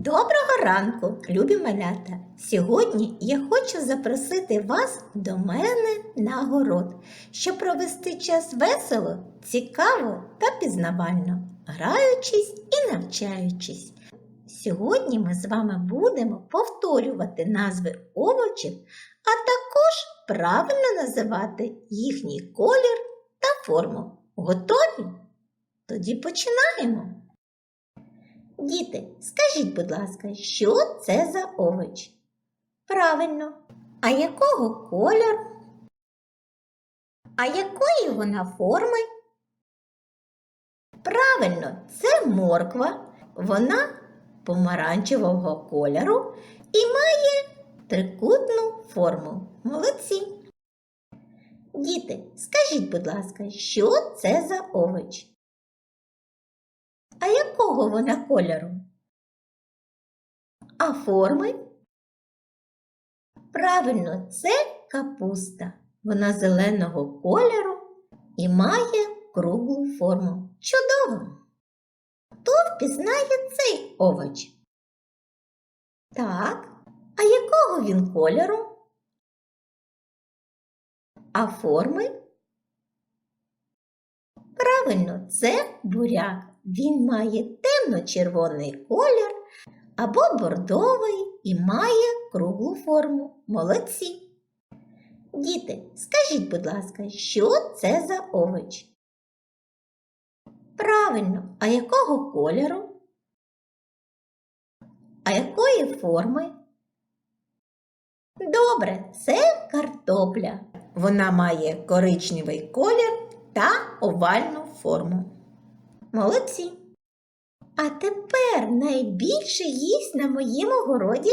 Доброго ранку, любі малята! Сьогодні я хочу запросити вас до мене на город, щоб провести час весело, цікаво та пізнавально, граючись і навчаючись. Сьогодні ми з вами будемо повторювати назви овочів, а також правильно називати їхній колір та форму. Готові? Тоді починаємо. Діти, скажіть, будь ласка, що це за овоч? Правильно. А якого кольору? А якої вона форми? Правильно, це морква. Вона помаранчевого кольору і має трикутну форму. Молодці. Діти, скажіть, будь ласка, що це за овоч? Якого вона кольору? А форми? Правильно, це капуста. Вона зеленого кольору і має круглу форму. Чудово! Хто впізнає цей овоч? Так, а якого він кольору? А форми? Правильно, це буряк. Він має темно-червоний колір або бордовий і має круглу форму. Молодці. Діти, скажіть, будь ласка, що це за овоч? Правильно, а якого кольору? А якої форми? Добре, це картопля. Вона має коричневий колір та овальну форму. Молодці. А тепер найбільше їсть на моєму городі.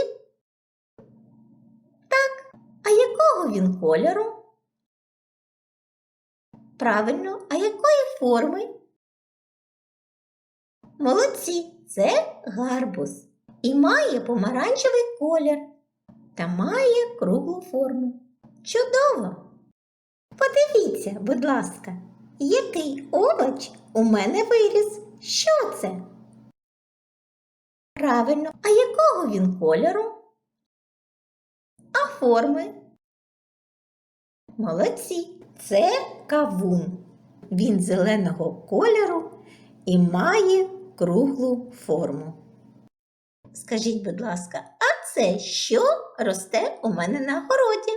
Так, а якого він кольору? Правильно, а якої форми? Молодці, це гарбуз і має помаранчевий колір та має круглу форму. Чудово! Подивіться, будь ласка, який овоч у мене виріс? Що це? Правильно, а якого він кольору? А форми? Молодці, це кавун. Він зеленого кольору і має круглу форму. Скажіть, будь ласка, а це що росте у мене на городі?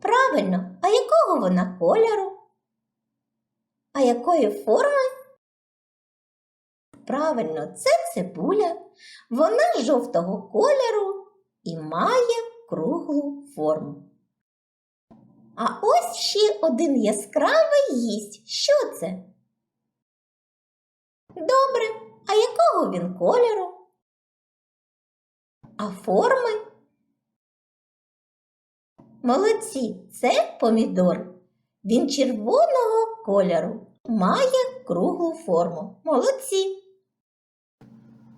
Правильно, а якого вона кольору? А якої форми? Правильно, це цибуля. Вона жовтого кольору і має круглу форму. А ось ще один яскравий їсть. Що це? Добре, а якого він кольору? А форми? Молодці, це помідор. Він червоного кольору, має круглу форму. Молодці.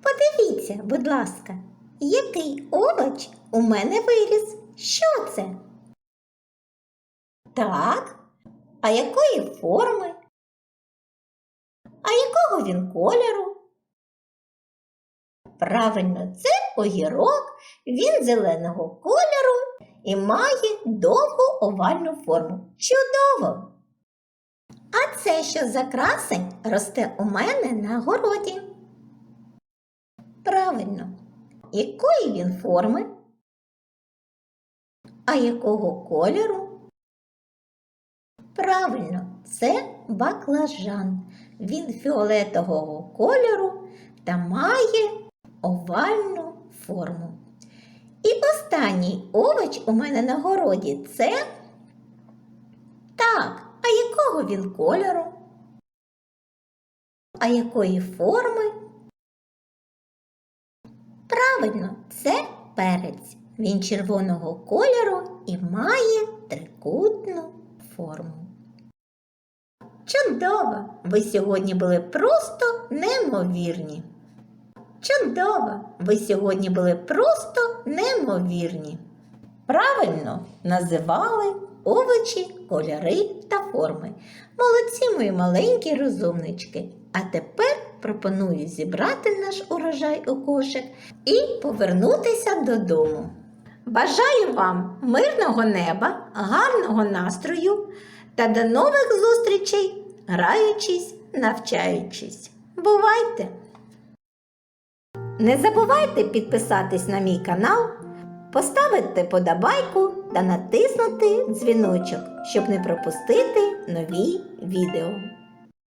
Подивіться, будь ласка, який овоч у мене виріс. Що це? Так, а якої форми? А якого він кольору? Правильно, це огірок, він зеленого кольору і має довгу овальну форму. Чудово! Це що за красень росте у мене на городі? Правильно, якої він форми? А якого кольору? Правильно, це баклажан. Він фіолетового кольору та має овальну форму. І останній овоч у мене на городі це так, а якого він кольору? А якої форми? Правильно, це перець. Він червоного кольору і має трикутну форму. Чудово! Ви сьогодні були просто неймовірні. Чудово! Ви сьогодні були просто неймовірні. Правильно називали овочі, кольори та форми. Молодці мої маленькі розумнички. А тепер пропоную зібрати наш урожай у кошик і повернутися додому. Бажаю вам мирного неба, гарного настрою та до нових зустрічей, граючись, навчаючись. Бувайте! Не забувайте підписатись на мій канал, поставити подобайку та натиснути дзвіночок, щоб не пропустити нові відео.